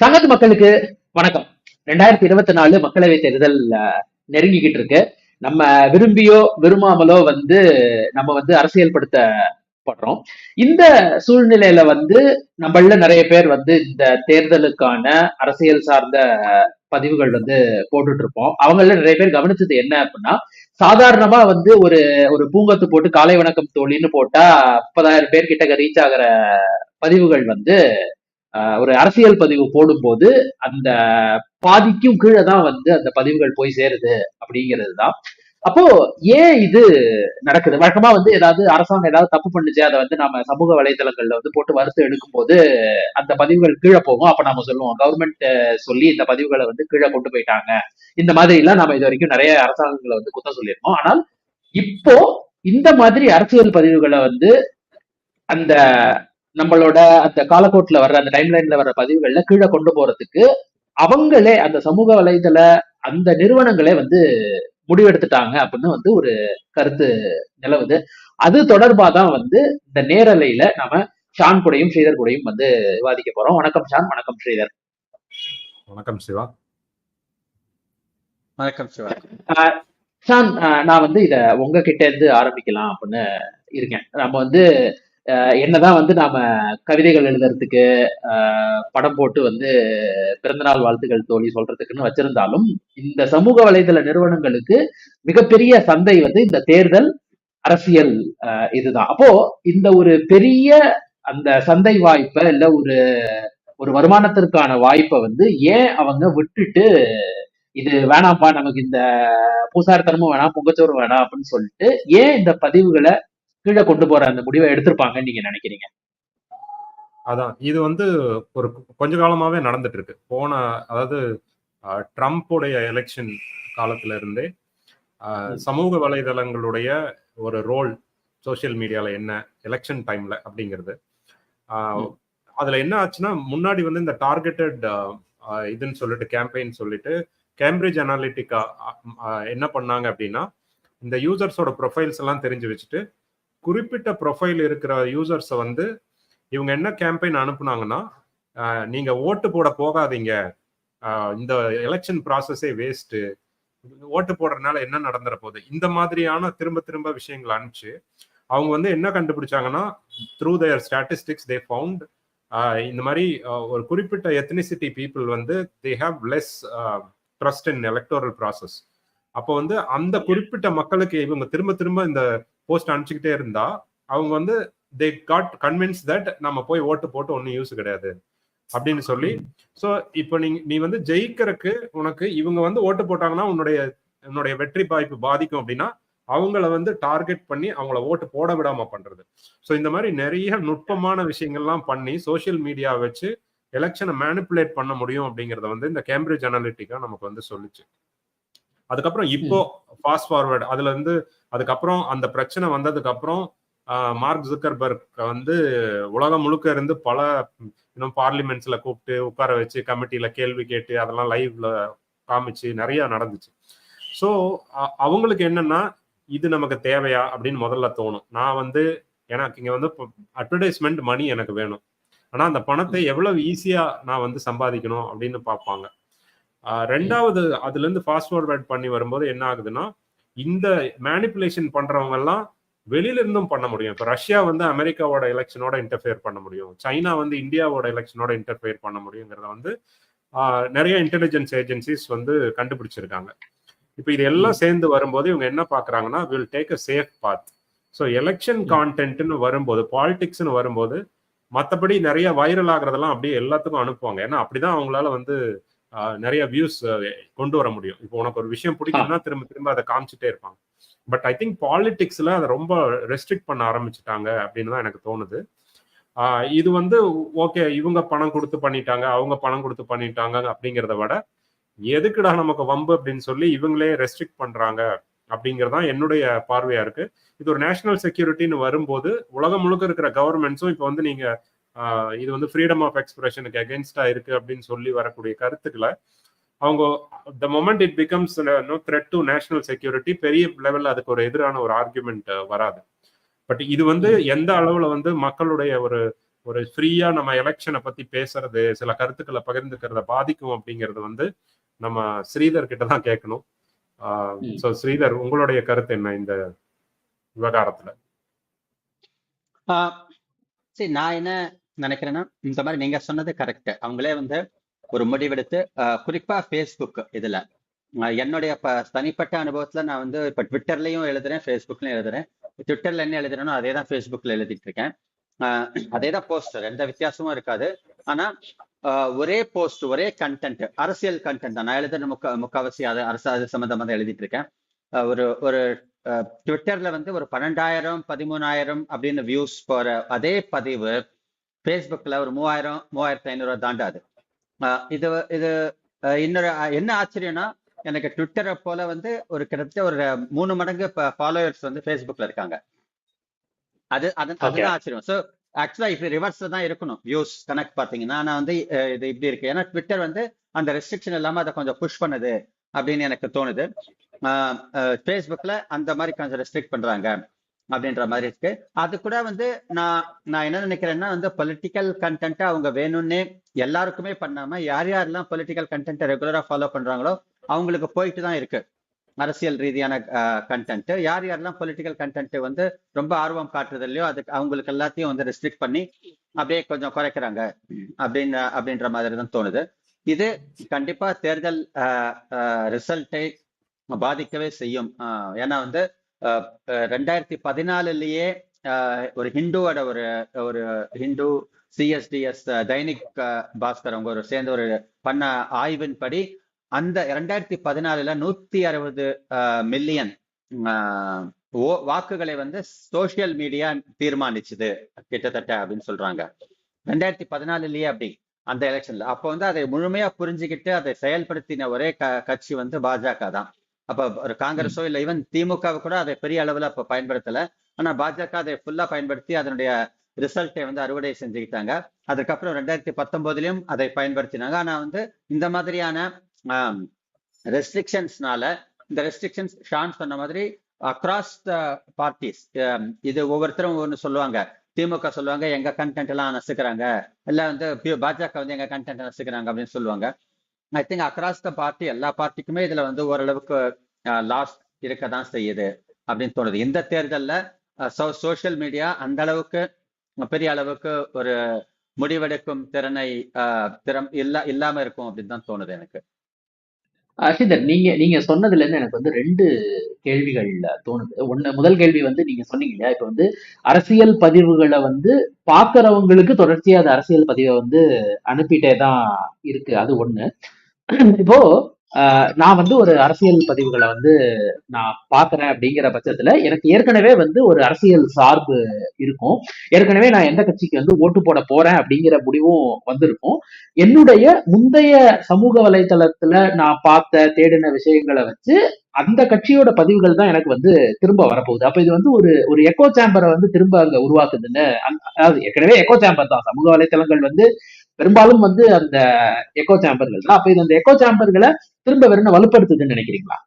சங்கத்து மக்களுக்கு வணக்கம். ரெண்டாயிரத்தி இருபத்தி நாலு மக்களவை தேர்தல் நெருங்கிக்கிட்டு இருக்கு. நம்ம விரும்பியோ விரும்பாமலோ வந்து நம்ம வந்து அரசியல்படுத்தப்படுறோம். இந்த சூழ்நிலையில வந்து நம்மள நிறைய பேர் வந்து இந்த தேர்தலுக்கான அரசியல் சார்ந்த பதிவுகள் வந்து போட்டுட்டு இருப்போம் அவங்கள நிறைய பேர் கவனிச்சது என்ன அப்படின்னா சாதாரணமா வந்து ஒரு ஒரு பூங்கத்து போட்டு காலை வணக்கம் தோழின்னு போட்டா முப்பதாயிரம் பேர் கிட்ட ரீச் ஆகிற பதிவுகள் வந்து ஒரு அரசியல் பதிவு போடும்போது அந்த பாதிக்கும் கீழே தான் வந்து அந்த பதிவுகள் போய் சேருது அப்படிங்கிறது தான் அப்போ ஏன் இது நடக்குது? வழக்கமா வந்து ஏதாவது அரசாங்கம் ஏதாவது தப்பு பண்ணுச்சு அதை வந்து நம்ம சமூக வலைதளங்கள்ல வந்து போட்டு வறுத்து எடுக்கும்போது அந்த பதிவுகள் கீழே போகும். அப்ப நாம சொல்லுவோம் கவர்மெண்ட் சொல்லி இந்த பதிவுகளை வந்து கீழே கொண்டு போயிட்டாங்க. இந்த மாதிரி எல்லாம் நம்ம இது வரைக்கும் நிறைய அரசாங்கங்களை வந்து குத்தம் சொல்லியிருக்கோம். ஆனால் இப்போ இந்த மாதிரி அரசியல் பதிவுகளை வந்து அந்த நம்மளோட அந்த காலக்கோட்ல வர்ற அந்த டைம்லைன்ல வர்ற பதிவுகள்ல கீழே கொண்டு போறதுக்கு அவங்களே அந்த சமூக வலைதள அந்த நிறுவனங்களே வந்து முடிவெடுத்துட்டாங்க அப்படின்னு வந்து ஒரு கருத்து நிலவுது. அது தொடர்பா தான் வந்து இந்த நேரலையில நாம ஷான் கூடயும் ஸ்ரீதர் கூடயும் வந்து விவாதிக்க போறோம். வணக்கம் ஷான் வணக்கம் ஸ்ரீதர். வணக்கம் சிவா. வணக்கம் சிவா. ஆஹ் ஷான் ஆஹ் நான் வந்து இத உங்ககிட்ட இருந்து ஆரம்பிக்கலாம் அப்படின்னு இருக்கேன். நம்ம வந்து என்னதான் வந்து நாம கவிதைகள் எழுதுறதுக்கு படம் போட்டு வந்து பிறந்தநாள் வாழ்த்துக்கள் தோழி சொல்றதுக்குன்னு வச்சிருந்தாலும் இந்த சமூக வலைதள நிறுவனங்களுக்கு மிகப்பெரிய சந்தை வந்து இந்த தேர்தல் அரசியல் இதுதான். அப்போ இந்த ஒரு பெரிய அந்த சந்தை வாய்ப்பை இல்ல ஒரு ஒரு வருமானத்திற்கான வாய்ப்பை வந்து ஏன் அவங்க விட்டுட்டு இது வேணாம்ப்பா நமக்கு இந்த பூசாரத்தனமும் வேணாம் பொங்கச்சோறும் வேணாம் அப்படின்னு சொல்லிட்டு ஏன் இந்த பதிவுகளை கீழே கொண்டு போற அந்த முடிவை எடுத்திருப்பாங்கன்னு நீங்க நினைக்கிறீங்க? அதான். இது வந்து ஒரு கொஞ்ச காலமாவே நடந்துட்டு இருக்கு போன அதாவது ட்ரம்ப்புடைய எலெக்ஷன் காலத்துல இருந்தே சமூக வலைதளங்களுடைய ஒரு ரோல் சோஷியல் மீடியால என்ன எலெக்ஷன் டைம்ல அப்படிங்கிறது. அதுல என்ன ஆச்சுன்னா முன்னாடி வந்து இந்த டார்கெட்டட் இதுன்னு சொல்லிட்டு கேம்பெயின் சொல்லிட்டு கேம்பிரிட்ஜ் அனாலிட்டிக்கா என்ன பண்ணாங்க அப்படின்னா இந்த யூசர்ஸோட ப்ரொஃபைல்ஸ் எல்லாம் தெரிஞ்சு வச்சுட்டு குறிப்பிட்ட ப்ரொஃபைல் இருக்கிற யூசர்ஸை வந்து இவங்க என்ன கேம்பெயின் அனுப்புனாங்கன்னா ஆஹ், நீங்க ஓட்டு போட போகாதீங்க. இந்த எலெக்ஷன் ப்ராசஸே வேஸ்ட்டு ஓட்டு போடுறதுனால என்ன நடந்துற போகுது? இந்த மாதிரியான திரும்ப திரும்ப விஷயங்களை அனுப்பிச்சு அவங்க வந்து என்ன கண்டுபிடிச்சாங்கன்னா through their statistics they found இந்த மாதிரி ஒரு குறிப்பிட்ட எத்னிசிட்டி பீப்புள் வந்து they have less trust in electoral process அப்போ வந்து அந்த குறிப்பிட்ட மக்களுக்கு இவங்க திரும்ப திரும்ப இந்த போஸ்ட் அனுப்பிச்சுக்கிட்டே இருந்தா அவங்க வந்து தே காட் கன்வின்ஸ் தட் நம்ம போய் ஓட்டு போட்டு ஒன்றும் யூஸ் கிடையாது. அப்படின்னு சொல்லி ஸோ இப்போ நீ நீ வந்து ஜெயிக்கிறதுக்கு உனக்கு இவங்க வந்து ஓட்டு போட்டாங்கன்னா உன்னுடைய உன்னுடைய வெற்றி வாய்ப்பு பாதிக்கும் அப்படின்னா அவங்கள வந்து டார்கெட் பண்ணி அவங்கள ஓட்டு போட விடாம பண்றது. ஸோ இந்த மாதிரி நிறைய நுட்பமான விஷயங்கள்லாம் பண்ணி சோஷியல் மீடியா வச்சு எலெக்ஷனை மேனிப்புலேட் பண்ண முடியும் அப்படிங்கறத வந்து இந்த கேம்பிரிட்ஜ் அனாலிட்டிக்கா நமக்கு வந்து சொல்லுச்சு. அதுக்கப்புறம் இப்போ ஃபாஸ்ட் ஃபார்வர்ட் அதுல இருந்து அதுக்கப்புறம் அந்த பிரச்சனை வந்ததுக்கு அப்புறம் ஆஹ், மார்க் ஜுக்கர்பர்க் வந்து உலகம் முழுக்க இருந்து பல இன்னும் பார்லிமெண்ட்ஸ்ல கூப்பிட்டு உட்கார வச்சு கமிட்டியில கேள்வி கேட்டு அதெல்லாம் லைவ்ல காமிச்சு நிறைய நடந்துச்சு. ஸோ அவங்களுக்கு என்னன்னா இது நமக்கு தேவையா அப்படின்னு முதல்ல தோணும். நான் வந்து எனக்கு இங்க வந்து அட்வர்டைஸ்மெண்ட் மணி எனக்கு வேணும். ஆனா அந்த பணத்தை எவ்வளவு ஈஸியா நான் வந்து சம்பாதிக்கணும் அப்படின்னு பார்ப்பாங்க. ரெண்டாவது அதுல இருந்து ஃபாஸ்ட் ஃபார்வர்ட் பண்ணி வரும்போது என்ன ஆகுதுன்னா இந்த மேனிப்புலேஷன் பண்றவங்க எல்லாம் வெளியில இருந்தும் பண்ண முடியும். இப்ப ரஷ்யா வந்து அமெரிக்காவோட எலெக்ஷனோட இன்டர்ஃபியர் பண்ண முடியும். சைனா வந்து இந்தியாவோட எலெக்ஷனோட இன்டர்ஃபியர் பண்ண முடியுங்கிறத வந்து நிறைய இன்டெலிஜென்ஸ் ஏஜென்சிஸ் வந்து கண்டுபிடிச்சிருக்காங்க. இப்போ இது எல்லாம் சேர்ந்து வரும்போது இவங்க என்ன பாக்குறாங்கன்னா will take a safe path so election கான்டென்ட்னு வரும்போது பாலிடிக்ஸ்னு வரும்போது மற்றபடி நிறைய வைரல் ஆகுறதெல்லாம் அப்படியே எல்லாத்துக்கும் அனுப்புவாங்க. ஏன்னா அப்படிதான் அவங்களால வந்து நிறைய வியூஸ் கொண்டு வர முடியும். இப்போ உனக்கு ஒரு விஷயம் பிடிக்குதுன்னா திரும்ப திரும்ப அதை காமிச்சிட்டே இருப்பாங்க. பட் ஐ திங்க் பாலிடிக்ஸ்ல அதை ரொம்ப ரெஸ்ட்ரிக்ட் பண்ண ஆரம்பிச்சுட்டாங்க அப்படின்னு தான் எனக்கு தோணுது. இது வந்து ஓகே இவங்க பணம் கொடுத்து பண்ணிட்டாங்க அவங்க பணம் கொடுத்து பண்ணிட்டாங்க அப்படிங்கிறத விட எதுக்குடா நமக்கு வம்பு அப்படின்னு சொல்லி இவங்களே ரெஸ்ட்ரிக்ட் பண்றாங்க அப்படிங்கிறது தான் என்னுடைய பார்வையா இருக்கு. இது ஒரு நேஷனல் செக்யூரிட்டின்னு வரும்போது உலகம் முழுக்க இருக்கிற கவர்மெண்ட்ஸும் இப்போ வந்து நீங்க இது வந்து ஃப்ரீடம் ஆஃப் எக்ஸ்பிரஷனுக்கு அகேன்ஸ்டா இருக்கு அப்படின்னு சொல்லி வரக்கூடிய கருத்துக்களை அவங்க the moment it becomes no threat to national security பெரிய லெவல்ல அதுக்கு ஒரு எதிரான ஒரு ஆர்குமெண்ட் வராது. பட் இது வந்து எந்த அளவுல வந்து மக்களுடைய ஒரு ஒரு ஃப்ரீயா நம்ம எலெக்ஷனை பத்தி பேசுறது சில கருத்துக்களை பகிர்ந்துக்கிறத பாதிக்கும் அப்படிங்கறது வந்து நம்ம ஸ்ரீதர் கிட்ட தான் கேட்கணும். ஸோ ஸ்ரீதர் உங்களுடைய கருத்து என்ன இந்த விவகாரத்துல? சரி நான் என்ன நினைக்கிறேன்னா இந்த மாதிரி நீங்க சொன்னது கரெக்ட் அவங்களே வந்து ஒரு முடிவெடுத்து குறிப்பா ஃபேஸ்புக் இதுல. என்னுடைய தனிப்பட்ட அனுபவத்துல நான் வந்து இப்ப ட்விட்டர்லயும் எழுதுறேன் ஃபேஸ்புக்லயும் எழுதுறேன். ட்விட்டர்ல என்ன எழுதுறேனோ அதே தான் ஃபேஸ்புக்ல எழுதிட்டு இருக்கேன் ஆஹ் அதே தான் போஸ்டர் எந்த வித்தியாசமும் இருக்காது. ஆனா ஆஹ் ஒரே போஸ்ட் ஒரே கண்டென்ட் அரசியல் கண்டென்ட் தான். நான் எழுதுற முக்க முக்காவாசி அது அரசு அது சம்மந்தமாக தான் எழுதிட்டு இருக்கேன் ஒரு ஒரு ட்விட்டர்ல வந்து ஒரு பன்னெண்டாயிரம் பதிமூணாயிரம் அப்படின்னு வியூஸ் போற அதே பதிவு ஃபேஸ்புக்ல ஒரு மூவாயிரம் மூவாயிரத்தி ஐநூறு தாண்டாது. இது இது இன்னொரு என்ன ஆச்சரியம்னா எனக்கு ட்விட்டரை போல வந்து ஒரு கிட்டத்தட்ட ஒரு மூணு மடங்கு ஃபாலோவர்ஸ் வந்து ஃபேஸ்புக்ல இருக்காங்க. அது அது Okay. அதுதான் ஆச்சரியம். ஸோ ஆக்சுவலா இப்படி ரிவர்ஸ்ல தான் இருக்கணும். வியூஸ் கணக்கு பாத்தீங்கன்னா ஆனா வந்து இது இப்படி இருக்கு. ஏன்னா ட்விட்டர் வந்து அந்த ரெஸ்ட்ரிக்ஷன் இல்லாம அதை கொஞ்சம் புஷ் பண்ணுது அப்படின்னு எனக்கு தோணுது. ஃபேஸ்புக்ல அந்த மாதிரி கொஞ்சம் ரெஸ்ட்ரிக்ட் பண்றாங்க. அப்படின்ற மாதிரி இருக்கு. அது கூட வந்து நான் நான் என்ன நினைக்கிறேன்னா வந்து பொலிட்டிக்கல் கண்டென்ட்டை அவங்க வேணும்னே எல்லாருக்குமே பண்ணாம யார் யாரெல்லாம் பொலிட்டிக்கல் கண்டென்ட்டை ரெகுலரா ஃபாலோ பண்றாங்களோ அவங்களுக்கு போயிட்டு தான் இருக்கு. அரசியல் ரீதியான கண்டென்ட் யார் யாரெல்லாம் பொலிட்டிக்கல் கண்டென்ட் வந்து ரொம்ப ஆர்வம் காட்டுறதுலையோ அதுக்கு அவங்களுக்கு எல்லாத்தையும் வந்து ரெஸ்ட்ரிக்ட் பண்ணி அப்படியே கொஞ்சம் குறைக்கிறாங்க. அப்படின்னு அப்படின்ற மாதிரி தான் தோணுது. இது கண்டிப்பா தேர்தல் ரிசல்ட்டை பாதிக்கவே செய்யும். ஏன்னா வந்து ரெண்டாயிரத்தி பதினாலுலயே ஆஹ் ஒரு ஹிந்துவோட ஒரு ஒரு ஹிந்து சிஎஸ்டிஎஸ் தைனிக் பாஸ்கர் அவங்க ஒரு சேர்ந்த ஒரு பண்ண ஆய்வின்படி அந்த ரெண்டாயிரத்தி பதினாலுல நூத்தி அறுபது மில்லியன் வாக்குகளை வந்து சோசியல் மீடியா தீர்மானிச்சுது. கிட்டத்தட்ட அப்படின்னு சொல்றாங்க. ரெண்டாயிரத்தி பதினாலுலயே அப்படி அந்த எலெக்ஷன்ல. அப்போ வந்து அதை முழுமையா புரிஞ்சுக்கிட்டு அதை செயல்படுத்தின ஒரே க கட்சி வந்து பாஜக தான். அப்ப ஒரு காங்கிரஸோ இல்ல ஈவன் திமுக கூட அதை பெரிய அளவுல அப்ப பயன்படுத்தல. ஆனா பாஜக அதை ஃபுல்லா பயன்படுத்தி அதனுடைய ரிசல்ட்டை வந்து அறுவடை செஞ்சுக்கிட்டாங்க. அதுக்கப்புறம் ரெண்டாயிரத்தி பத்தொன்பதுலயும் அதை பயன்படுத்தினாங்க. ஆனா வந்து இந்த மாதிரியான ரெஸ்ட்ரிக்ஷன்ஸ்னால இந்த ரெஸ்ட்ரிக்ஷன்ஸ் ஷான் சொன்ன மாதிரி அக்ராஸ் த பார்ட்டிஸ் இது ஒவ்வொருத்தரும் ஒன்று சொல்லுவாங்க. திமுக சொல்லுவாங்க எங்க கண்டென்ட் எல்லாம் நசுக்கிறாங்க. இல்ல வந்து பாஜக வந்து எங்க கண்டென்ட் நசுக்கிறாங்க அப்படின்னு சொல்லுவாங்க. I think across the party எல்லா பார்ட்டிக்குமே இதுல வந்து ஓரளவுக்கு லாஸ் இருக்க தான் செய்யுது அப்படின்னு தோணுது. இந்த தேர்தல்ல சோசியல் மீடியா அந்த அளவுக்கு பெரிய அளவுக்கு ஒரு முடிவெடுக்கும் திறனை திறம் இல்ல இல்லாம இருக்கும் அப்படின்னு தான் தோணுது எனக்கு. அஷிதர் நீங்க நீங்க சொன்னதுல இருந்து எனக்கு வந்து ரெண்டு கேள்விகள் தோணுது. ஒண்ணு முதல் கேள்வி வந்து நீங்க சொன்னீங்க இல்லையா? இப்ப வந்து அரசியல் பதிவுகளை வந்து பாக்குறவங்களுக்கு தொடர்ச்சியா அது அரசியல் பதிவை வந்து அனுப்பிட்டே தான் இருக்கு. அது ஒண்ணு. இப்போ நான் வந்து ஒரு அரசியல் பதிவுகளை வந்து நான் பாக்குறேன் அப்படிங்கிற பட்சத்துல எனக்கு ஏற்கனவே வந்து ஒரு அரசியல் சார்பு இருக்கும். ஏற்கனவே நான் எந்த கட்சிக்கு வந்து ஓட்டு போட போறேன் அப்படிங்கிற முடிவும் வந்திருக்கும். என்னுடைய முந்தைய சமூக வலைதளத்துல நான் பார்த்த தேடின விஷயங்களை வச்சு அந்த கட்சியோட பதிவுகள் தான் எனக்கு வந்து திரும்ப வரப்போகுது. அப்ப இது வந்து ஒரு ஒரு எக்கோ சேம்பரை வந்து திரும்ப அங்க உருவாக்குதுன்னு அதாவது ஏற்கனவே எக்கோ சேம்பர் தான். சமூக வலைதளங்கள் வந்து பெரும்பாலும் வந்து அந்த எக்கோ சேம்பர்கள் தான். அப்ப இது அந்த எக்கோ சேம்பர்களை திரும்ப வெறும் வலுப்படுத்துதுன்னு நினைக்கிறீங்களா?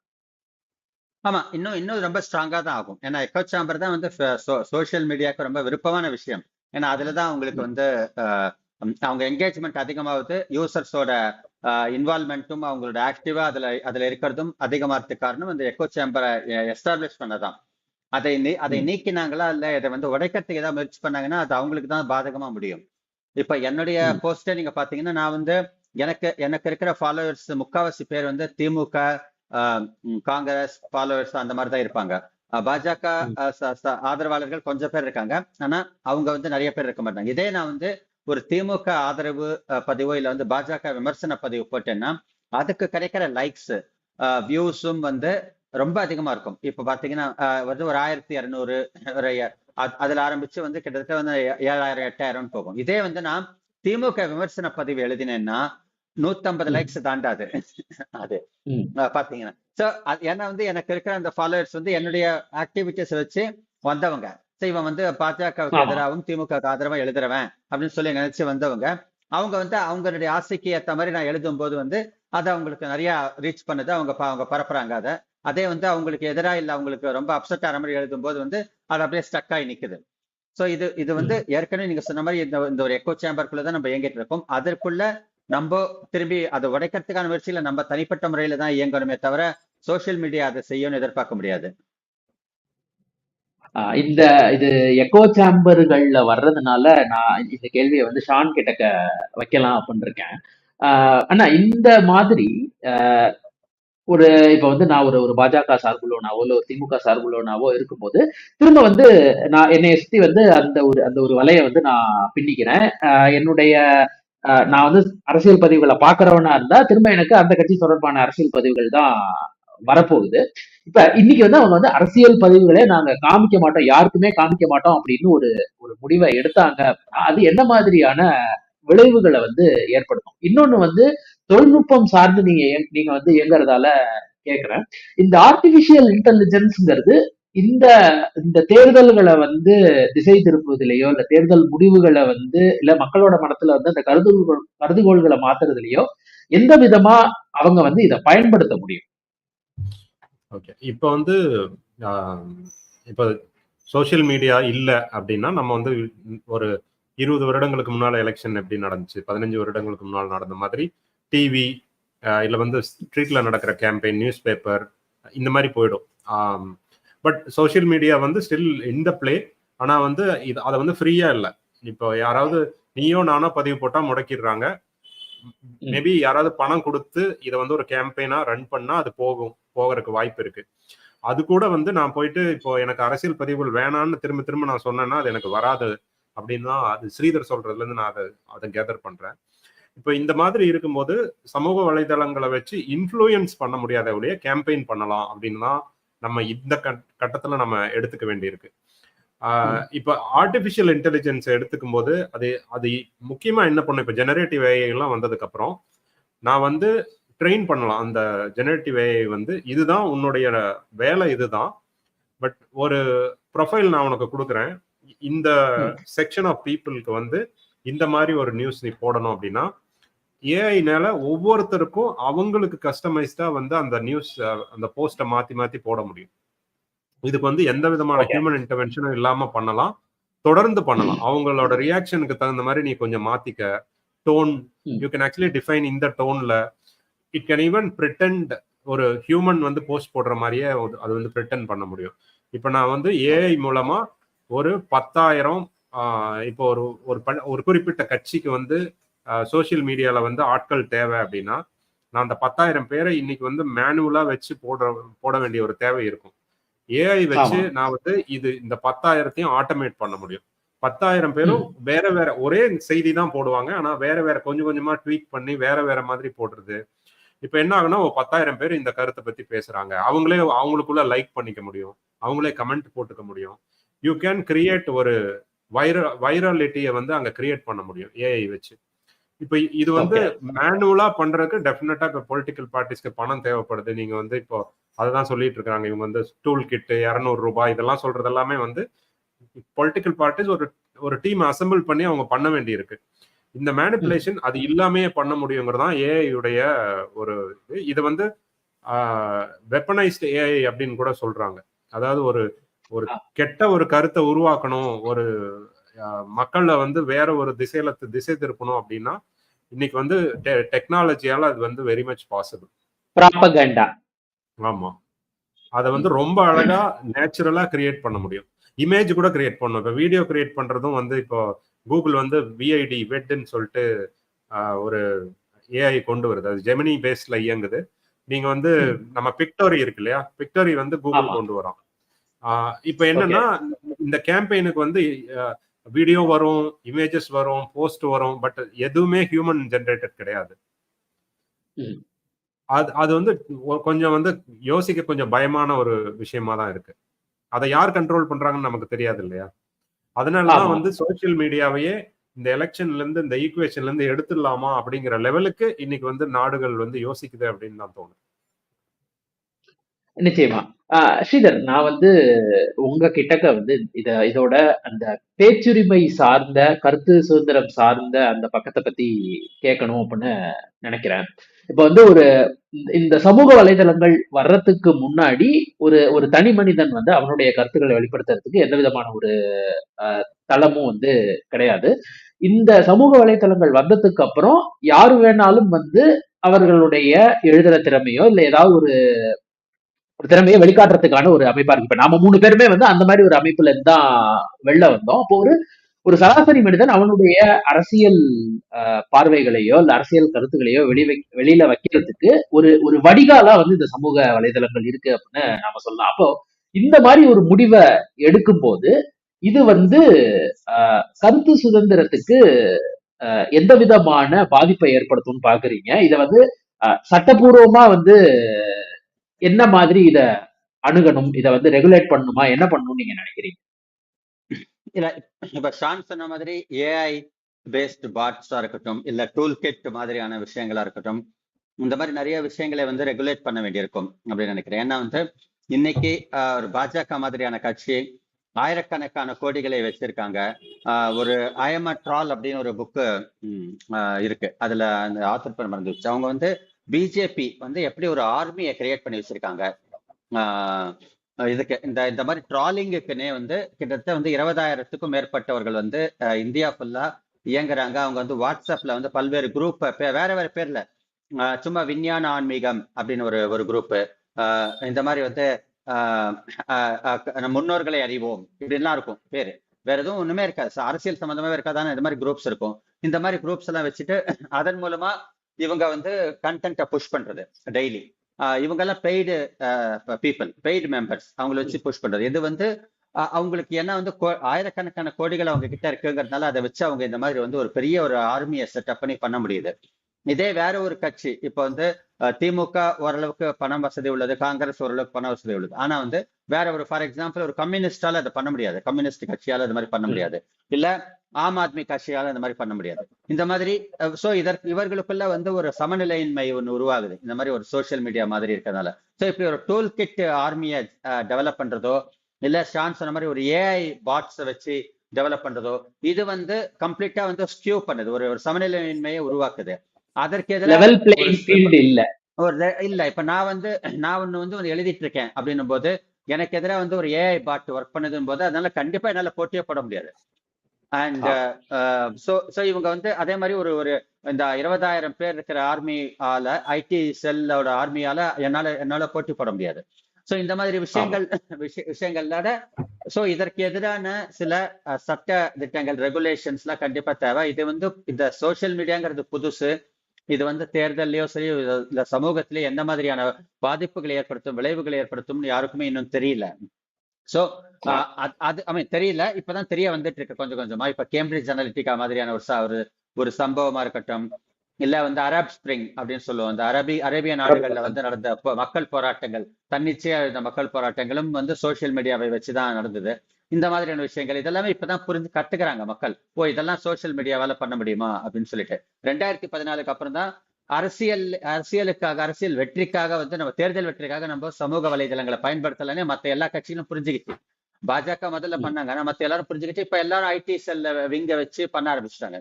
ஆமா இன்னும் இன்னும் ரொம்ப ஸ்ட்ராங்கா தான் ஆகும். ஏன்னா எக்கோ சேம்பர் தான் வந்து சோசியல் மீடியாவுக்கு ரொம்ப விருப்பமான விஷயம். ஏன்னா அதுலதான் அவங்களுக்கு வந்து அவங்க என்கேஜ்மெண்ட் அதிகமாகுது. யூசர்ஸோட இன்வால்மெண்ட்டும் அவங்களோட ஆக்டிவா அதுல அதுல இருக்கிறதும் அதிகமாகிறதுக்கு காரணம் இந்த எக்கோ சேம்பரை எஸ்டாப்ளிஷ் பண்ணதான் அதை அதை நீக்கினாங்களா இல்ல இதை வந்து உடைக்கிறதுக்கு ஏதாவது முயற்சி பண்ணாங்கன்னா அது அவங்களுக்கு தான் பாதகமா முடியும். இப்ப என்னுடைய போஸ்டே நீங்க பாத்தீங்கன்னா நான் வந்து எனக்கு எனக்கு இருக்கிற ஃபாலோவர்ஸ் முக்காவாசி பேர் வந்து திமுக காங்கிரஸ் ஃபாலோவர்ஸ் அந்த மாதிரி தான் இருப்பாங்க. பாஜக ஆதரவாளர்கள் கொஞ்சம் பேர் இருக்காங்க. ஆனா அவங்க வந்து நிறைய பேர் இருக்க மாட்டாங்க. இதே நான் வந்து ஒரு திமுக ஆதரவு பதிவோ இல்ல வந்து பாஜக விமர்சன பதிவு போட்டேன்னா அதுக்கு கிடைக்கிற லைக்ஸ் வியூஸும் வந்து ரொம்ப அதிகமா இருக்கும். இப்ப பாத்தீங்கன்னா வந்து ஒரு ஆயிரத்தி இரநூறு ஒரு அதுல ஆரம்பிச்சு வந்து கிட்டத்தட்ட வந்து ஏழாயிரம் எட்டாயிரம் போகும். இதே வந்து நான் திமுக விமர்சன பதிவு எழுதினேன்னா நூத்தம்பது லைக்ஸ் தாண்டாது அது. பாத்தீங்கன்னா. சோ ஏன்னா வந்து எனக்கு இருக்கிற அந்த ஃபாலோவர்ஸ் வந்து என்னுடைய ஆக்டிவிட்டிஸ் வச்சு வந்தவங்க. சோ இவன் வந்து பாஜகவுக்கு எதிராகவும் திமுக ஆதரவா எழுதுறவன் அப்படின்னு சொல்லி நினைச்சு வந்தவங்க. அவங்க வந்து அவங்களுடைய ஆசைக்கு ஏத்த மாதிரி நான் எழுதும் போது வந்து அதை அவங்களுக்கு நிறைய ரீச் பண்ணுது. அவங்க அவங்க பரப்புறாங்க அதை. அதே வந்து அவங்களுக்கு எதிராக இல்லை அவங்களுக்கு ரொம்ப அப்செட் ஆகிற மாதிரி எழுதும் போது வந்து அது அப்படியே ஸ்டக் ஆகி நிக்குது. சோ இது இது வந்து ஏற்கனவே நீங்க சொன்ன மாதிரி இந்த இந்த ஒரு எக்கோ சேம்பருக்குள்ள தான் நம்ம இயங்கிட்டு இருக்கோம். அதற்குள்ள நம்ம திரும்பி அதை உடைக்கிறதுக்கான முயற்சியில நம்ம தனிப்பட்ட முறையில தான் இயங்கணுமே தவிர சோஷியல் மீடியா அதை செய்யணும்னு எதிர்பார்க்க முடியாது. இந்த இது எக்கோ சேம்பர்கள்ல வர்றதுனால நான் இந்த கேள்வியை வந்து ஷான் கிட்ட க- வைக்கலாம் அப்படின்னு இருக்கேன். ஆஹ் அண்ணா இந்த மாதிரி ஒரு இப்ப வந்து நான் ஒரு ஒரு பாஜக சார்புள்ளவனாவோ இல்ல ஒரு திமுக சார்புள்ளவனாவோ இருக்கும்போது திரும்ப வந்து நான் என்னைய சுத்தி வந்து அந்த ஒரு அந்த ஒரு வலையை வந்து நான் பின்னிக்கிறேன். என்னுடைய நான் வந்து அரசியல் பதிவுகளை பாக்குறவனா இருந்தா திரும்ப எனக்கு அந்த கட்சி தொடர்பான அரசியல் பதிவுகள் தான் வரப்போகுது. இப்ப இன்னைக்கு வந்து அவங்க வந்து அரசியல் பதிவுகளே நாங்க காமிக்க மாட்டோம் யாருக்குமே காமிக்க மாட்டோம் அப்படின்னு ஒரு ஒரு முடிவை எடுத்தாங்க அது என்ன மாதிரியான விளைவுகளை வந்து ஏற்படுத்தும். இன்னொன்னு வந்து தொழில்நுட்பம் சார்ந்து நீங்க நீங்க வந்து இயங்குறதால கேக்குறேன். இந்த ஆர்டிபிஷியல் இன்டெலிஜென்ஸ்ங்கிறது இந்த இந்த தேர்தல்களை வந்து திசை திருப்புவதிலேயோ இல்ல தேர்தல் முடிவுகளை வந்து இல்ல மக்களோட மனத்துல வந்து அந்த கருதுகோள் கருதுகோள்களை மாத்துறதுலயோ எந்த விதமா அவங்க வந்து இதை பயன்படுத்த முடியும்? ஓகே இப்போ வந்து ஆஹ், இப்போ சோசியல் மீடியா இல்லை அப்படின்னா நம்ம வந்து ஒரு இருபது வருடங்களுக்கு முன்னால எலெக்ஷன் எப்படி நடந்துச்சு? பதினஞ்சு வருடங்களுக்கு முன்னால் நடந்த மாதிரி டிவி இல்லை வந்து ஸ்ட்ரீட்ல நடக்கிற கேம்பெயின் நியூஸ் பேப்பர் இந்த மாதிரி போயிடும். பட் சோஷியல் மீடியா வந்து ஸ்டில் இந்த பிளே ஆனா வந்து இது அதை வந்து ஃப்ரீயா இல்லை. இப்போ யாராவது நீயோ நானோ பதிவு போட்டா முடக்கிடுறாங்க. மேபி யாராவது பணம் கொடுத்து இதை வந்து ஒரு கேம்பெயினா ரன் பண்ணா அது போகும் போகிறதுக்கு வாய்ப்பு இருக்கு. அது கூட வந்து நான் போயிட்டு இப்போ எனக்கு அரசியல் பதிவுகள் வேணான்னு திரும்ப திரும்ப நான் சொன்னேன்னா அது எனக்கு வராது. அப்படின்னு தான் அது ஸ்ரீதர் சொல்றதுல இருந்து நான் அதை அதை கேதர் பண்றேன். இப்போ இந்த மாதிரி இருக்கும்போது சமூக வலைதளங்களை வச்சு இன்ஃப்ளூயன்ஸ் பண்ண முடியாத ஒழிய கேம்பெயின் பண்ணலாம் அப்படின்னு தான் நம்ம இந்த கட்- கட்டத்துல நம்ம எடுத்துக்க வேண்டியிருக்கு. இப்போ ஆர்டிஃபிஷியல் இன்டெலிஜென்ஸ் எடுத்துக்கும் போது அது அது முக்கியமா என்ன பண்ணும்? இப்போ ஜெனரேட்டிவ் ஏஐ எல்லாம் வந்ததுக்கு அப்புறம் நான் வந்து ட்ரெயின் பண்ணலாம். அந்த ஜெனரேட்டிவ் ஏஐ வந்து இதுதான் உன்னுடைய வேலை இதுதான். பட் ஒரு ப்ரொஃபைல் நான் உனக்கு கொடுக்குறேன். இந்த செக்ஷன் ஆஃப் பீப்புளுக்கு வந்து இந்த மாதிரி ஒரு நியூஸ் நீ போடணும் அப்படின்னா ஏஐனால ஒவ்வொருத்தருக்கும் அவங்களுக்கு கஸ்டமைஸ்டா வந்து அந்த நியூஸ் அந்த போஸ்ட்டை மாத்தி மாத்தி போட முடியும். இதுக்கு வந்து எந்த விதமான. ஹியூமன் இன்டர்வென்ஷனும் இல்லாம பண்ணலாம். தொடர்ந்து பண்ணலாம். அவங்களோட ரியாக்ஷனுக்கு தகுந்த மாதிரி நீ கொஞ்சம் மாத்திக்க. Tone. You can actually define இந்த டோன்ல இட் கேன் ஈவன் பிரிட்டன்ட் ஒரு ஹியூமன் வந்து போஸ்ட் போடுற மாதிரியே அது- வந்து பிரிட்டன் பண்ண முடியும். இப்போ நான் வந்து ஏஐ மூலமா ஒரு பத்தாயிரம் இப்போ ஒரு ஒரு குறிப்பிட்ட கட்சிக்கு வந்து சோஷியல் மீடியால வந்து ஆட்கள் தேவை அப்படின்னா நான் அந்த பத்தாயிரம் பேரை இன்னைக்கு வந்து மேனுவலா வச்சு போடுற போட வேண்டிய ஒரு தேவை இருக்கும். ஏஐ வச்சு. நான் வந்து இது இந்த பத்தாயிரத்தையும் ஆட்டோமேட் பண்ண முடியும். பத்தாயிரம் பேரும் வேற வேற ஒரே செய்தி தான் போடுவாங்க. ஆனா வேற வேற கொஞ்சம் கொஞ்சமா ட்வீட் பண்ணி வேற வேற மாதிரி போடுறது. இப்ப என்ன ஆகுனா பத்தாயிரம் பேர் இந்த கருத்தை பத்தி பேசுறாங்க. அவங்களே அவங்களுக்குள்ள லைக் பண்ணிக்க முடியும். அவங்களே கமெண்ட் போட்டுக்க முடியும். யூ கேன் கிரியேட் ஒரு வைர வைரலிட்டியை வந்து அங்க கிரியேட் பண்ண முடியும் ஏஐ வச்சு. இப்போ இது வந்து மேனுவலா பண்றதுக்கு டெஃபினட்டா இப்போ பொலிட்டிக்கல் பார்ட்டிஸ்க்கு பணம் தேவைப்படுது. நீங்க வந்து இப்போ அதுதான் சொல்லிட்டு இருக்காங்க. இவங்க வந்து டூல் கிட்டு இரநூறு ரூபாய் இதெல்லாம் சொல்றது எல்லாமே வந்து பொலிட்டிக்கல் பார்ட்டிஸ் ஒரு ஒரு டீம் அசெம்பிள் பண்ணி அவங்க பண்ண வேண்டியிருக்கு. இந்த மேனிப்புலேஷன் அது இல்லாமே பண்ண முடியுங்கிறதான் ஏஐ உடைய ஒரு இது. இது வந்து வெப்பனைஸ்டு ஏஐ அப்படின்னு கூட சொல்றாங்க. அதாவது ஒரு ஒரு கெட்ட ஒரு கருத்தை உருவாக்கணும். ஒரு மக்களை வந்து வேற ஒரு திசையில திசை திருப்பணும் அப்படின்னா இன்னைக்கு வந்து டெக்னாலஜியால அது வந்து வெரி மச் பாசிபிள் ஆமா. அதை வந்து ரொம்ப அழகா நேச்சுரலா கிரியேட் பண்ண முடியும். இமேஜ் கூட கிரியேட் பண்ணும் இப்போ வீடியோ கிரியேட் பண்றதும் வந்து இப்போ கூகுள் வந்து விஐடி வெட்னு சொல்லிட்டு ஒரு ஏஐ கொண்டு வருது. அது ஜெமினி பேஸ்ல இயங்குது. நீங்க வந்து நம்ம பிக்டோரி இருக்கு இல்லையா? பிக்டோரி வந்து கூகுள். கொண்டு வரோம். இப்போ என்னன்னா இந்த கேம்பெயினுக்கு வந்து வீடியோ வரும் இமேஜஸ் வரும் போஸ்ட் வரும் பட் எதுவுமே ஹியூமன் ஜென்ரேட்டட் கிடையாது. அது அது வந்து கொஞ்சம் வந்து யோசிக்க கொஞ்சம் பயமான ஒரு விஷயமா தான் இருக்கு அதை யார் கண்ட்ரோல் பண்றாங்கன்னு நமக்கு தெரியாது இல்லையா அதனாலதான். வந்து சோஷியல் மீடியாவையே இந்த எலெக்ஷன்ல இருந்து இந்த ஈக்குவேஷன்ல இருந்து எடுத்துடலாமா அப்படிங்கிற லெவலுக்கு இன்னைக்கு வந்து நாடுகள் வந்து யோசிக்குது அப்படின்னு தான் தோணும் நிச்சயமா. ஆஹ் ஸ்ரீதர் நான் வந்து உங்க கிட்டக்க வந்து இத இதோட அந்த பேச்சுரிமை சார்ந்த கருத்து சுதந்திரம் சார்ந்த அந்த பக்கத்தை பத்தி கேட்கணும் அப்படின்னு நினைக்கிறேன். இப்ப வந்து ஒரு இந்த- சமூக வலைதளங்கள் வர்றதுக்கு முன்னாடி ஒரு ஒரு தனி மனிதன் வந்து அவனுடைய கருத்துக்களை வெளிப்படுத்துறதுக்கு எந்த விதமான ஒரு தளமும் வந்து கிடையாது. இந்த சமூக வலைதளங்கள் வந்ததுக்கு அப்புறம் யாரு வேணாலும் வந்து அவர்களுடைய எழுதுற திறமையோ இல்ல ஏதாவது ஒரு ஒரு திறமையை வெளிக்காட்டுறதுக்கான ஒரு அமைப்பா இருக்கு. இப்ப நாம மூணு பேருமே வந்து அந்த மாதிரி ஒரு அமைப்புல இருந்து தான் வெளில வந்தோம். அப்போ ஒரு ஒரு சராசரி மனிதன் அவனுடைய அரசியல் பார்வைகளையோ இல்ல அரசியல் கருத்துக்களையோ வெளி வெளியில வைக்கிறதுக்கு ஒரு ஒரு வடிகாலா வந்து இந்த சமூக வலைதளங்கள் இருக்கு அப்படின்னு நாம சொல்லலாம். அப்போ இந்த மாதிரி ஒரு முடிவை எடுக்கும் போது இது வந்து கருத்து சுதந்திரத்துக்கு எந்த விதமான பாதிப்பை ஏற்படுத்தும்னு பாக்குறீங்க? இதை வந்து சட்டபூர்வமா வந்து என்ன மாதிரி இத அணுகணும் இத வந்து ரெகுலேட் பண்ணணுமா என்ன பண்ணணும் நீங்க நினைக்கிறீங்க? இல்ல இப்ப ஷான் சொன்ன மாதிரி ஏஐ பேஸ்டு பாட்ஸா இருக்கட்டும் இல்ல டூல் கிட் மாதிரியான விஷயங்களா இருக்கட்டும் இந்த மாதிரி நிறைய விஷயங்களை வந்து ரெகுலேட் பண்ண வேண்டியிருக்கும் அப்படின்னு நினைக்கிறேன். ஏன்னா வந்து இன்னைக்கு ஒரு பாஜக மாதிரியான கட்சி ஆயிரக்கணக்கான கோடிகளை வச்சிருக்காங்க. ஆஹ், ஒரு ஐஎம் ட்ரால் அப்படின்னு ஒரு புக்கு இருக்கு. அதுல அந்த ஆத்தர் பேர் மறந்துச்சு அவங்க வந்து பிஜேபி வந்து எப்படி ஒரு ஆர்மியை கிரியேட் பண்ணி வச்சிருக்காங்க? ஆஹ், இதுக்கு இந்த இந்த மாதிரி ட்ராலிங்குக்குன்னே வந்து கிட்டத்தட்ட வந்து இருபதாயிரத்துக்கும் மேற்பட்டவர்கள் வந்து இந்தியா ஃபுல்லா இயங்குறாங்க. அவங்க வந்து வாட்ஸ்அப்ல வந்து பல்வேறு குரூப் வேற வேற பேர்ல சும்மா விஞ்ஞான ஆன்மீகம் அப்படின்னு ஒரு ஒரு குரூப் இந்த மாதிரி வந்து முன்னோர்களை அறிவோம். இப்படின்லாம் இருக்கும் பேரு. வேற எதுவும் ஒண்ணுமே இருக்காது. அரசியல் சம்பந்தமாவே இருக்காதானே இந்த மாதிரி குரூப்ஸ் இருக்கும். இந்த மாதிரி குரூப்ஸ் எல்லாம் வச்சுட்டு அதன் மூலமா இவங்க வந்து கண்டென்ட்டை புஷ் பண்றது டெய்லி இவங்க எல்லாம் பெய்டு பீப்புள் பெய்டு மெம்பர்ஸ் அவங்கள வச்சு புஷ் பண்றது. இது வந்து அவங்களுக்கு என்ன வந்து ஆயிரக்கணக்கான கோடிகள் அவங்க கிட்ட இருக்குங்கிறதுனால அதை வச்சு அவங்க இந்த மாதிரி வந்து ஒரு பெரிய ஒரு ஆர்மியை செட்டப் பண்ணி பண்ண முடியுது. இதே வேற ஒரு கட்சி. இப்போ வந்து திமுக ஓரளவுக்கு பணம் வசதி உள்ளது காங்கிரஸ் ஓரளவுக்கு பண வசதி உள்ளது. ஆனா வந்து வேற ஒரு ஃபார் எக்ஸாம்பிள் ஒரு கம்யூனிஸ்டால அதை பண்ண முடியாது. கம்யூனிஸ்ட் கட்சியால அது மாதிரி பண்ண முடியாது. இல்ல ஆம் ஆத்மி கட்சியால இந்த மாதிரி பண்ண முடியாது. இந்த மாதிரி சோ இதற்கு இவர்களுக்குள்ள வந்து ஒரு சமநிலையின்மை ஒன்று உருவாகுது. இந்த மாதிரி ஒரு சோஷியல் மீடியா மாதிரி இருக்கிறதுனால. சோ இப்படி ஒரு டூல் கிட் ஆர்மியை டெவலப் பண்றதோ இல்ல ஷான் சொன்ன மாதிரி ஒரு ஏஐ பாட்ஸ் வச்சு டெவலப் பண்றதோ இது வந்து கம்ப்ளீட்டா வந்து ஸ்கியூ பண்ணுது. ஒரு ஒரு சமநிலையின்மையை உருவாக்குது. அதற்கு எதிராக இல்ல. ஒரு இல்ல. இப்ப நான் வந்து நான் ஒண்ணு வந்து எழுதிட்டு இருக்கேன் அப்படின்னும் போது எனக்கு எதிராக வந்து ஒரு ஏஐ பாட் ஒர்க் பண்ணுதுன்னு போது அதனால கண்டிப்பா என்னால போட்டியே போட முடியாது. அண்ட் சோ சோ இவங்க வந்து அதே மாதிரி ஒரு ஒரு இந்த இருபதாயிரம் பேர் இருக்கிற ஆர்மி ஆல ஐடி செல்லோட ஆர்மியால என்னால என்னால போட்டி போட முடியாது. சோ இந்த மாதிரி விஷயங்கள் விஷய- விஷயங்களோட சோ இதற்கு எதிரான சில சட்ட திட்டங்கள் ரெகுலேஷன்ஸ்லாம் கண்டிப்பா தேவை. இது வந்து இந்த சோஷியல் மீடியாங்கிறது புதுசு. இது வந்து தேர்தல்லையோ சரி இல்ல சமூகத்திலேயோ எந்த மாதிரியான பாதிப்புகளை ஏற்படுத்தும் விளைவுகளை ஏற்படுத்தும்னு யாருக்குமே இன்னும் தெரியல. சோ அது ஐ மீன் தெரியல. இப்பதான் தெரிய வந்துட்டு இருக்கு கொஞ்சம் கொஞ்சமா. இப்ப கேம்பிரிட்ஜ் அனலிட்டிகா மாதிரியான ஒரு ஒரு ஒரு சம்பவமா இருக்கட்டும். இல்ல வந்து அரப் ஸ்பிரிங் அப்படின்னு சொல்லுவோம். இந்த அரபி அரேபிய நாடுகள்ல வந்து நடந்த மக்கள் போராட்டங்கள் தன்னிச்சையா இருந்த மக்கள் போராட்டங்களும் வந்து சோஷியல் மீடியாவை வச்சுதான் நடந்தது. இந்த மாதிரியான விஷயங்கள் இதெல்லாமே இப்பதான் புரிஞ்சு கத்துக்கிறாங்க மக்கள். ஓ இதெல்லாம் சோஷியல் மீடியாவால பண்ண முடியுமா? அப்படின்னு சொல்லிட்டு. ரெண்டாயிரத்தி பதினாலுக்கு அப்புறம் தான் அரசியல் அரசியலுக்காக அரசியல் வெற்றிக்காக வந்து நம்ம தேர்தல் வெற்றிக்காக நம்ம சமூக வலைதளங்களை பயன்படுத்தலன்னு மத்த எல்லா கட்சிகளும் புரிஞ்சுக்கிச்சு. பாஜக முதல்ல பண்ணாங்க. ஆனா மத்த எல்லாரும் புரிஞ்சுக்கிச்சு. இப்ப எல்லாரும் ஐடி செல்ல விங்க வச்சு பண்ண ஆரம்பிச்சிட்டாங்க.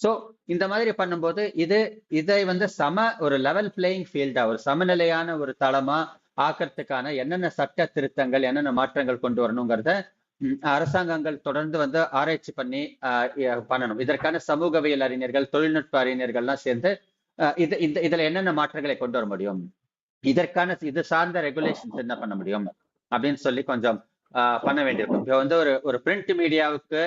சோ இந்த மாதிரி பண்ணும்போது இது இதை வந்து சம ஒரு லெவல் பிளேயிங் ஃபீல்டா ஒரு சமநிலையான ஒரு தளமா ஆக்கிறதுக்கான என்னென்ன சட்ட திருத்தங்கள் என்னென்ன மாற்றங்கள் கொண்டு வரணுங்கிறத அரசாங்கங்கள் தொடர்ந்து வந்து ஆராய்ச்சி பண்ணி பண்ணணும். இதற்கான சமூகவியல் அறிஞர்கள் தொழில்நுட்ப அறிஞர்கள்லாம் சேர்ந்து இது இந்த இதுல என்னென்ன மாற்றங்களை கொண்டு வர முடியும்? இதற்கான இது சார்ந்த ரெகுலேஷன்ஸ் என்ன பண்ண முடியும்? அப்படின்னு சொல்லி கொஞ்சம் பண்ண வேண்டியிருக்கும். இப்போ வந்து ஒரு ஒரு பிரிண்ட் மீடியாவுக்கு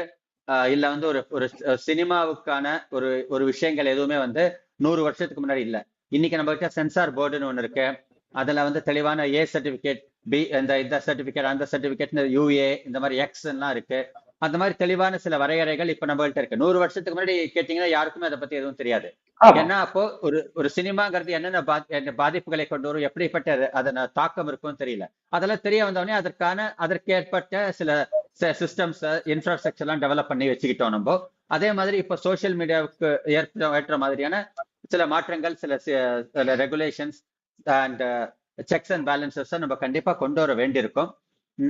இல்ல வந்து ஒரு ஒரு சினிமாவுக்கான ஒரு ஒரு விஷயங்கள் எதுவுமே வந்து நூறு வருஷத்துக்கு முன்னாடி இல்ல. இன்னைக்கு நம்ம கிட்ட சென்சார் போர்டுன்னு ஒன்று இருக்கு. அதுல வந்து தெளிவான ஏ சர்டிபிகேட் பி இந்த இந்த சர்டிபிகேட் அந்த சர்டிபிகேட் யூஏ இந்த மாதிரி எக்ஸ் எல்லாம் இருக்கு. அந்த மாதிரி தெளிவான சில வரையறைகள் இப்ப நம்மகிட்ட இருக்கு. நூறு வருஷத்துக்கு முன்னாடி கேட்டீங்கன்னா யாருக்குமே அதை பத்தி எதுவும் தெரியாது. ஏன்னா அப்போ ஒரு ஒரு சினிமாங்கிறது என்னென்ன பாதிப்புகளை கொண்டு வரும் எப்படிப்பட்ட அது- அதன தாக்கம் இருக்கும்னு தெரியல. அதெல்லாம் தெரிய வந்தோடனே அதற்கான அதற்கு ஏற்பட்ட சில சிஸ்டம்ஸ் இன்ஃப்ராஸ்ட்ரக்சர் எல்லாம் டெவலப் பண்ணி வச்சுக்கிட்டோம் நம்ம. அதே மாதிரி இப்போ சோஷியல் மீடியாவுக்கு ஏற்ப ஏற்ற மாதிரியான சில மாற்றங்கள் சில சில regulations and checks and balances நம்ம கண்டிப்பா கொண்டு வர வேண்டியிருக்கும்.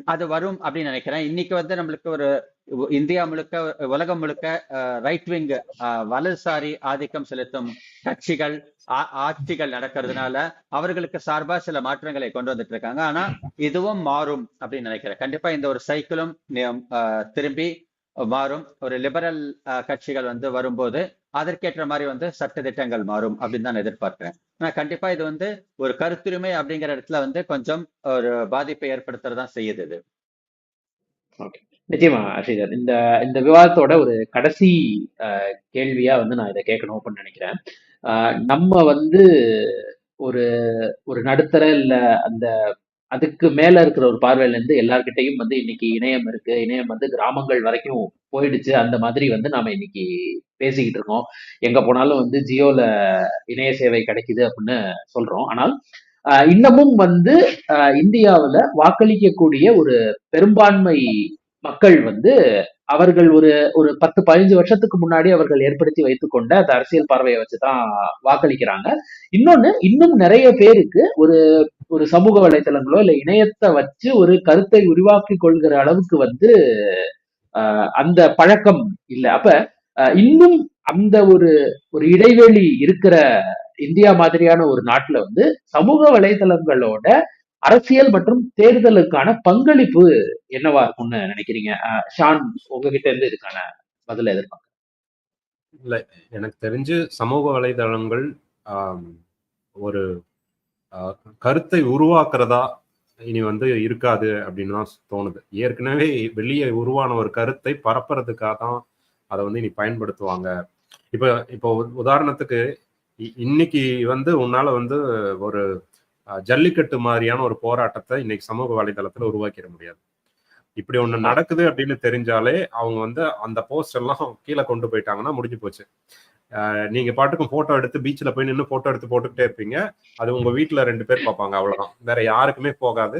அது வரும் அப்படின்னு நினைக்கிறேன். இன்னைக்கு வந்து நம்மளுக்கு ஒரு இந்தியா முழுக்க உலகம் முழுக்க ரைட் விங் வலதுசாரி ஆதிக்கம் செலுத்தும் கட்சிகள் ஆ- ஆட்சிகள் நடக்கிறதுனால அவர்களுக்கு சார்பா சில மாற்றங்களை கொண்டு வந்துட்டு இருக்காங்க. ஆனா இதுவும் மாறும் அப்படின்னு நினைக்கிறேன். கண்டிப்பா இந்த ஒரு சைக்கிளும் திரும்பி மாறும். ஒரு லிபரல் கட்சிகள் வந்து வரும்போது அதற்கேற்ற மாதிரி வந்து சட்ட திட்டங்கள் மாறும் அப்படின்னு தான் நான் எதிர்பார்க்கிறேன். ஆனா கண்டிப்பா இது வந்து ஒரு கருத்துரிமை அப்படிங்கிற இடத்துல வந்து கொஞ்சம் ஒரு பாதிப்பை ஏற்படுத்துறதான் செய்யுது இது. நிச்சயமா ஸ்ரீதர் இந்த இந்த விவாதத்தோட ஒரு கடைசி கேள்வியா வந்து நான் இதை கேட்கணும் அப்படின்னு நினைக்கிறேன். நம்ம வந்து ஒரு ஒரு நடுத்தர இல்ல அந்த அதுக்கு மேல இருக்கிற ஒரு பார்வையில இருந்து எல்லார்கிட்டையும் வந்து இன்னைக்கு இணையம் இருக்கு. இணையம் வந்து கிராமங்கள் வரைக்கும் போயிடுச்சு. அந்த மாதிரி வந்து நாம இன்னைக்கு பேசிக்கிட்டு இருக்கோம். எங்க போனாலும் வந்து ஜியோல இணைய சேவை கிடைக்குது அப்படின்னு சொல்றோம். ஆனால் இன்னமும் வந்து இந்தியாவில் வாக்களிக்கக்கூடிய ஒரு பெரும்பான்மை மக்கள் வந்து அவர்கள் ஒரு ஒரு பத்து பதினஞ்சு வருஷத்துக்கு முன்னாடி அவர்கள் ஏற்படுத்தி வைத்துக்கொண்ட அந்த அரசியல் பார்வையை வச்சுதான் வாக்களிக்கிறாங்க. இன்னொன்னு இன்னும் நிறைய பேருக்கு ஒரு ஒரு சமூக வலைத்தளங்களோ இல்ல இணையத்தை வச்சு ஒரு கருத்தை உருவாக்கி கொள்கிற அளவுக்கு வந்து அந்த பழக்கம் இல்லை. அப்ப இன்னும் அந்த ஒரு ஒரு இடைவெளி இருக்கிற இந்தியா மாதிரியான ஒரு நாட்டுல வந்து சமூக வலைதளங்களோட அரசியல் மற்றும் தேர்தலுக்கான பங்களிப்பு என்னவா இருக்கும்னு நினைக்கிறீங்க? ஷான் உங்ககிட்ட இருந்து இதுக்கான பதில எதிர்பார்க்க இல்ல எனக்கு தெரிஞ்சு சமூக வலைதளங்கள் ஒரு கருத்தை உருவாக்குறதா இனி வந்து இருக்காது அப்படின்னு தான் தோணுது. ஏற்கனவே வெளியே உருவான ஒரு கருத்தை பரப்புறதுக்காக தான் அதை வந்து இனி பயன்படுத்துவாங்க. இப்போ இப்போ உதாரணத்துக்கு இ- இன்னைக்கு வந்து உன்னால வந்து ஒரு ஜல்லிக்கட்டு மாதிரியான ஒரு போராட்டத்தை இன்னைக்கு சமூக வலைதளத்துல உருவாக்கிட முடியாது. இப்படி ஒண்ணு நடக்குது அப்படின்னு தெரிஞ்சாலே அவங்க வந்து அந்த போஸ்ட் எல்லாம் கீழே கொண்டு போயிட்டாங்கன்னா முடிஞ்சு போச்சு. நீங்க பாட்டுக்கும் போட்டோ எடுத்து பீச்சில் போய் நின்று போட்டோ எடுத்து போட்டுக்கிட்டே இருப்பீங்க. அது உங்க வீட்டுல ரெண்டு பேர் பார்ப்பாங்க அவ்வளவுதான். வேற யாருக்குமே போகாது.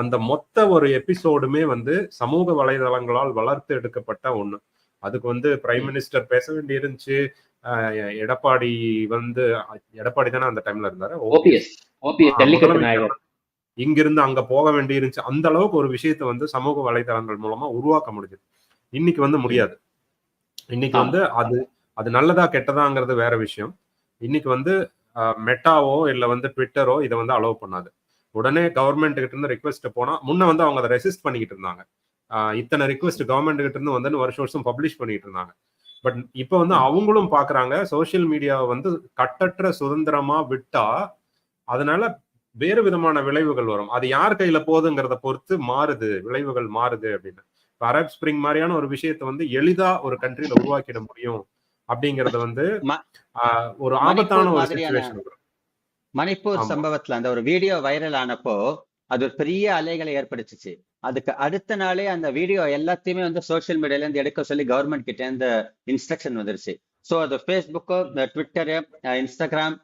அந்த மொத்த ஒரு எபிசோடுமே வந்து சமூக வலைதளங்களால் வளர்த்து எடுக்கப்பட்ட ஒண்ணு. அதுக்கு வந்து பிரைம் மினிஸ்டர் பேச வேண்டி இருந்துச்சு எடப்பாடி வந்து எடப்பாடி தானே அந்த டைம்ல இருந்தாரு? இங்கிருந்து அங்க போக வேண்டி இருந்துச்சு அந்த அளவுக்கு ஒரு விஷயத்தை வந்து சமூக வலைதளங்கள் மூலமா உருவாக்க முடிஞ்சது. இன்னைக்கு வந்து முடியாது. இன்னைக்கு வந்து அது அது நல்லதா கெட்டதாங்கிறது வேற விஷயம். இன்னைக்கு வந்து மெட்டாவோ இல்ல வந்து ட்விட்டரோ இதை வந்து அலோவ் பண்ணாது. உடனே கவர்மெண்ட் கிட்ட இருந்து ரெக்வெஸ்ட் போனா முன்ன வந்து அவங்க அதை ரெசிஸ்ட் பண்ணிக்கிட்டு இருந்தாங்க. இத்தனை ரிக்வெஸ்ட் கவர்மெண்ட் கிட்ட இருந்து வந்து வருஷம் வருஷம் பப்ளிஷ் பண்ணிட்டு இருந்தாங்க. பட் இப்போ வந்து அவங்களும் பாக்குறாங்க சோஷியல் மீடியாவை வந்து கட்டற்ற சுதந்திரமா விட்டா அதனால வேறு விதமான விளைவுகள் வரும். அது யார் கையில போகுதுங்கிறத பொறுத்து மாறுது விளைவுகள் மாறுது அப்படின்னு. இப்ப அரப் ஸ்பிரிங் மாதிரியான ஒரு விஷயத்தை வந்து எளிதா ஒரு கண்ட்ரில உருவாக்கிட முடியும் அப்படிங்கறது வந்து ஒரு ஆபத்தான ஒரு சுச்சுவேஷன் மணிப்பூர். சம்பவத்துல அந்த ஒரு வீடியோ வைரல் ஆனப்போ அது ஒரு பெரிய அலைகளை ஏற்படுத்துச்சு. அதுக்கு அடுத்த நாளே அந்த வீடியோ எல்லாத்தையுமே வந்து சோஷியல் மீடியால இருந்து எடுக்க சொல்லி கவர்மெண்ட் கிட்ட இருந்து இன்ஸ்ட்ரக்ஷன் வந்துருச்சு ஸோ அது ஃபேஸ்புக்கு ட்விட்டரு இன்ஸ்டாகிராம்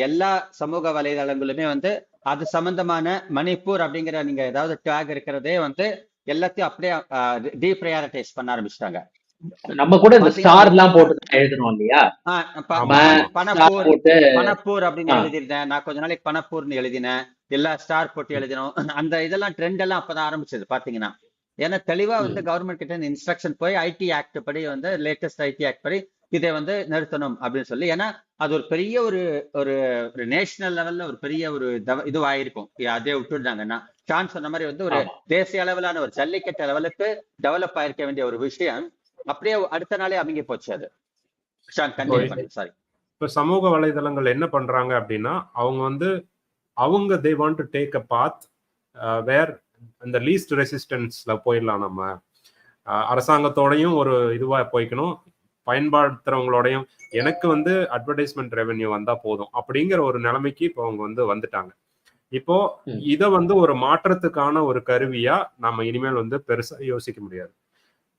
எல்லா சமூக வலைதளங்களுமே வந்து அது சம்பந்தமான மணிப்பூர் அப்படிங்கிற நீங்க ஏதாவது டேக் இருக்கிறதே வந்து எல்லாத்தையும் அப்படியே டீப்ரையாரிட்டைஸ் பண்ண ஆரம்பிச்சிட்டாங்க நம்ம கூட இந்த ஸ்டார் எல்லாம் போட்டு எழுதணும் இல்லையா. பணப்பூர் பணப்பூர் அப்படின்னு. எழுதிருந்தேன் நான் கொஞ்ச நாளைக்கு பணப்பூர்னு எழுதினேன் எல்லா ஸ்டார் போட்டு எழுதினோம். அந்த இதெல்லாம் ட்ரெண்ட் எல்லாம் அப்பதான் ஆரம்பிச்சது பாத்தீங்கன்னா. ஏன்னா தெளிவா வந்து கவர்மெண்ட் கிட்ட இன்ஸ்ட்ரக்ஷன் போய் ஐடி ஆக்ட் படி வந்து லேட்டஸ்ட் ஐடி ஆக்ட் படி இதை வந்து நிறுத்தணும் அப்படின்னு சொல்லி. ஏன்னா அது ஒரு பெரிய ஒரு ஒரு ஒரு நேஷனல் லெவல்ல ஒரு பெரிய ஒரு தவ- இதுவாயிருக்கும். அதே விட்டுட்டாங்கன்னா ஷான் சொன்ன மாதிரி வந்து ஒரு. தேசிய அளவிலான ஒரு ஜல்லிக்கட்டு லெவலுக்கு டெவலப் ஆயிருக்க வேண்டிய ஒரு விஷயம். அப்படியே அடுத்த நாளே அமைங்கி போச்சு அது. சாரி இப்ப சமூக வலைதளங்கள் என்ன பண்றாங்க அப்படின்னா அவங்க வந்து அவங்க they want to take a path where அந்த லீஸ்ட் ரெசிஸ்டன்ஸ்ல போயிடலாம் நம்ம. அஹ், அரசாங்கத்தோடையும் ஒரு இதுவா போய்க்கணும். பயன்படுத்துறவங்களோடையும் எனக்கு வந்து அட்வர்டைஸ்மெண்ட் ரெவென்யூ வந்தா போதும் அப்படிங்கிற ஒரு நிலைமைக்கு இப்போ அவங்க வந்து வந்துட்டாங்க. இப்போ. இத வந்து ஒரு மாற்றத்துக்கான ஒரு கருவியா நம்ம இனிமேல் வந்து பெருசா யோசிக்க முடியாது.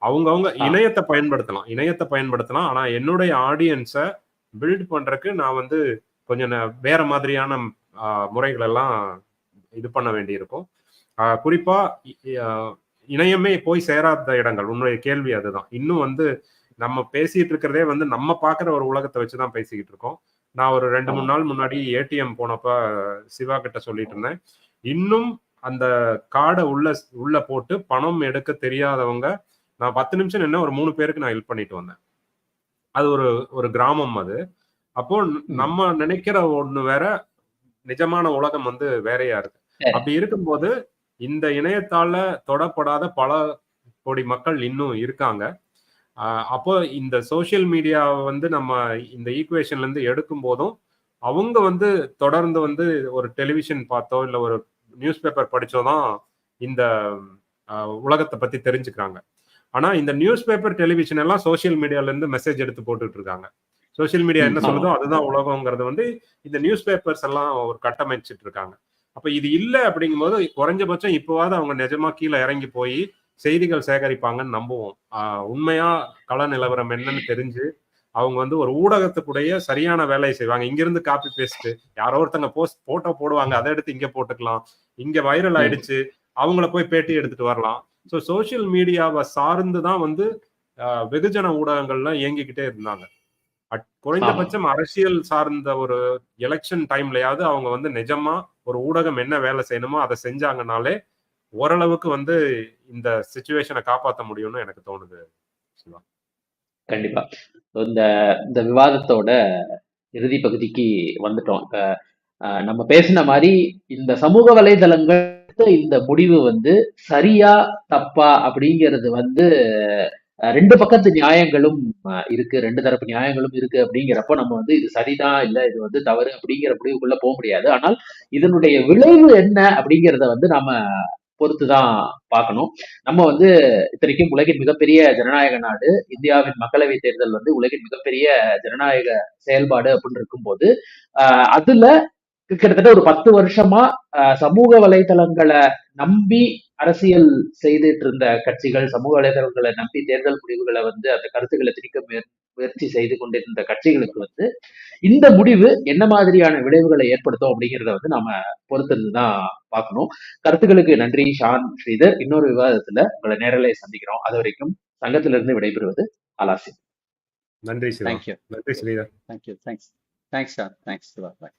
அவங்கவங்க ஆ. இணையத்தை பயன்படுத்தலாம். இணையத்தை பயன்படுத்தலாம். ஆனா என்னுடைய ஆடியன்ஸை பில்ட் பண்றதுக்கு நான் வந்து கொஞ்சம் வேற மாதிரியான ஆ, முறைகள் எல்லாம் இது பண்ண வேண்டியிருக்கும். ஆ, குறிப்பா இ- ஆ, இணையமே போய் சேராத இடங்கள். உன்னுடைய கேள்வி அதுதான். இன்னும் வந்து நம்ம பேசிட்டு இருக்கிறதே வந்து நம்ம பார்க்குற ஒரு உலகத்தை வச்சு தான் பேசிக்கிட்டு இருக்கோம். நான் ஒரு ரெண்டு மூணு நாள் முன்னாடி ஏடிஎம் போனப்ப சிவா கிட்ட சொல்லிட்டு இருந்தேன். இன்னும் அந்த கார்டை உள்ள உள்ள போட்டு பணம் எடுக்க தெரியாதவங்க நான் பத்து நிமிஷம் என்ன ஒரு மூணு பேருக்கு நான் ஹெல்ப் பண்ணிட்டு வந்தேன். அது ஒரு ஒரு கிராமம் அது. அப்போ நம்ம நினைக்கிற ஒண்ணு வேற நிஜமான உலகம் வந்து வேறையா இருக்கு. அப்படி இருக்கும்போது இந்த இணையத்தால தொடப்படாத பல கோடி மக்கள் இன்னும் இருக்காங்க. அப்போ இந்த சோஷியல் மீடியா வந்து நம்ம இந்த ஈக்குவேஷன்ல இருந்து எடுக்கும் போதும் அவங்க வந்து தொடர்ந்து வந்து ஒரு டெலிவிஷன் பார்த்தோ இல்ல ஒரு நியூஸ் பேப்பர் படிச்சோ தான் இந்த ஆஹ் உலகத்தை பத்தி தெரிஞ்சுக்கிறாங்க. ஆனா இந்த நியூஸ் பேப்பர் டெலிவிஷன் எல்லாம் சோஷியல் மீடியால இருந்து மெசேஜ் எடுத்து போட்டுட்டு இருக்காங்க. சோஷியல் மீடியா என்ன சொல்லுதோ அதுதான் உலகங்கிறது வந்து இந்த நியூஸ் பேப்பர்ஸ் எல்லாம் ஒரு கட்டமைச்சிட்டு இருக்காங்க அப்ப இது இல்ல அப்படிங்கும்போது குறைஞ்சபட்சம் இப்போவாது அவங்க நிஜமா கீழே இறங்கி போய் செய்திகள் சேகரிப்பாங்கன்னு நம்புவோம். உண்மையா கள நிலவரம் என்னன்னு தெரிஞ்சு அவங்க வந்து ஒரு ஊடகத்துக்குடைய சரியான வேலையை செய்வாங்க. இங்க இருந்து காப்பி பேஸ்ட் யாரோ ஒருத்தங்க போஸ்ட் போட்டோ போடுவாங்க. அதை எடுத்து இங்க போட்டுக்கலாம். இங்க வைரல். ஆயிடுச்சு. அவங்கள போய் பேட்டி எடுத்துட்டு வரலாம். ஸோ சோஷியல் மீடியாவை சார்ந்து தான் வந்து ஆஹ் வெகுஜன ஊடகங்கள்லாம் இயங்கிக்கிட்டே இருந்தாங்க. குறைந்தபட்சம் அரசியல் சார்ந்த ஒரு எலெக்ஷன் டைம்லயாவது அவங்க வந்து நிஜமா ஒரு ஊடகம் என்ன வேலை செய்யணுமோ அதை செஞ்சாங்கனாலே ஓரளவுக்கு வந்து இந்த சுச்சுவேஷனை காப்பாற்ற முடியும்னு எனக்கு தோணுது. கண்டிப்பா. இந்த இந்த விவாதத்தோட இறுதி பகுதிக்கு வந்துட்டோம். இப்ப நம்ம பேசின மாதிரி இந்த சமூக வலைதளங்கள் இந்த முடிவு வந்து சரியா தப்பா அப்படிங்கிறது வந்து ரெண்டு பக்கத்து நியாயங்களும் இருக்கு. ரெண்டு தரப்பு நியாயங்களும் இருக்கு அப்படிங்கிறப்போ நம்ம வந்து இது சரிதான் இல்ல இது வந்து தவறு அப்படிங்கிற முடிவுக்குள்ள போக முடியாது. ஆனால் இதனுடைய விளைவு என்ன அப்படிங்கிறத வந்து நாம பொறுத்து தான் பார்க்கணும். நம்ம வந்து இத்தனைக்கும் உலகின் மிகப்பெரிய ஜனநாயக நாடு இந்தியாவின் மக்களவை தேர்தல் வந்து உலகின் மிகப்பெரிய ஜனநாயக செயல்பாடு அப்படின்னு இருக்கும்போது ஆஹ் அதுல கிட்டத்தட்ட ஒரு பத்து வருஷமா சமூக வலைதளங்களை நம்பி அரசியல் செய்துட்டு இருந்த கட்சிகள் சமூக வலைதளங்களை நம்பி தேர்தல் முடிவுகளை வந்து அந்த கருத்துக்களை திணிக்க முயற்- முயற்சி செய்து கொண்டிருந்த கட்சிகளுக்கு வந்து இந்த முடிவு என்ன மாதிரியான விளைவுகளை ஏற்படுத்தும் அப்படிங்கிறத வந்து நாம பொறுத்திருந்து தான் பார்க்கணும். கருத்துக்களுக்கு நன்றி. ஷான் ஸ்ரீதர் இன்னொரு விவாதத்துல உங்களை நேரலை சந்திக்கிறோம். அது வரைக்கும் சங்கத்திலிருந்து விடைபெறுவது அலாசி நன்றி தேங்க்யூ நன்றி Sridhar. Thank you thanks thanks sir thanks bye